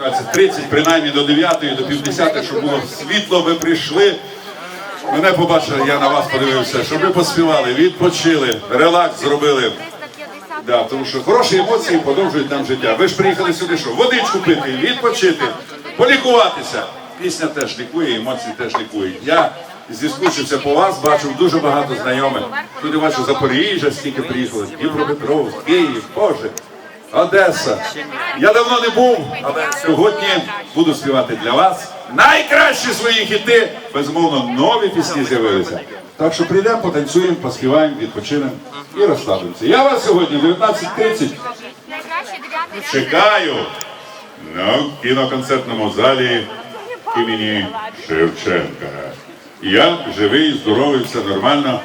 15.30, принаймні до 9, до півдесяти, щоб було світло, ви прийшли. Мене побачили, я на вас подивився, щоб ви поспівали, відпочили, релакс зробили. Да, тому що хороші емоції подовжують нам життя. Ви ж приїхали сюди, що водичку пити, відпочити, полікуватися. Пісня теж лікує, емоції теж лікують. Я зіскучився по вас, бачив дуже багато знайомих. Туди бачу Запоріжжя, стільки приїхали, Дніпропетровськ, Київ, Боже, Одеса. Я давно не був, але сьогодні буду співати для вас найкращі свої хіти. Безумовно, нові пісні з'явилися. Так що прийдемо, потанцюємо, поспіваємо, відпочинемо і розслабимося. Я вас сьогодні в 19.30 чекаю на кіноконцертному залі імені Шевченка. Я живий, здоровий, все нормально.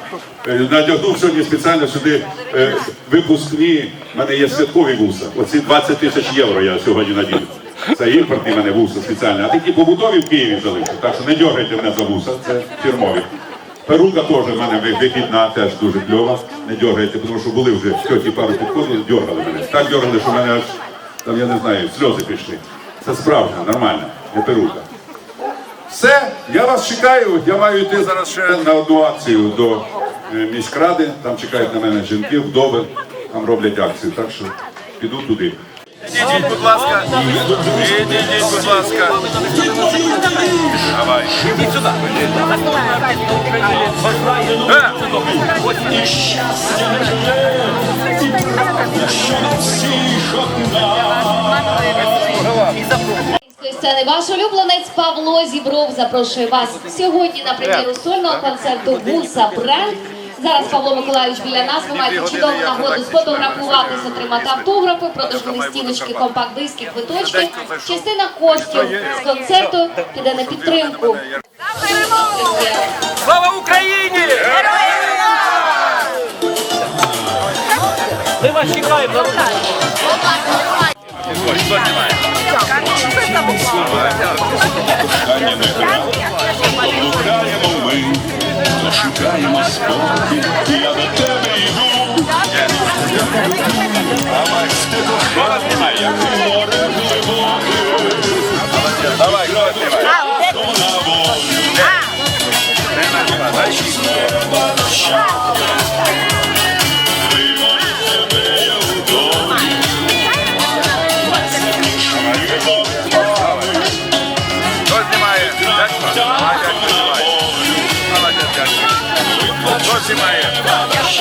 Е, Надягнув сьогодні спеціально сюди е, випускні. У мене є святкові вуса. Оці 20 тисяч євро я сьогодні надію. Це імпортні мене вуса спеціально. А такі побутові в Києві залишу. Так що не дергайте мене за вуса, це фірмові. Перука теж в мене вихідна, теж дуже кльова. Не дергайте, тому що були вже тьоті пару підходили, дергали мене. Так дергали, що в мене аж там, я не знаю, сльози пішли. Це справжня, нормальна, не перука. Все, я вас чекаю. Я маю йти зараз ще на одну акцію до е, міськради. Там чекають на мене жінки, вдови, там роблять акцію. Так що піду туди. Ідіть, будь ласка. Ідіть, будь ласка. Давай. Ідіть сюди. Е! З сцени ваш улюбленець Павло Зібров запрошує вас сьогодні на прем'єру сольного концерту Гуса Бренд. Зараз Павло Миколаївич біля нас. Ви маєте чудову нагоду сфотографуватись, отримати автографи, продажні листівочки, компакт-диски, квиточки. Частина коштів з концерту піде на підтримку. Слава Україні! Ми вас чекаємо. Шукаємо ми, шукаємо спокій, я до тебе йду. А Макс, ти кохана, як море глибоке. Давай, кров, давай. Maia.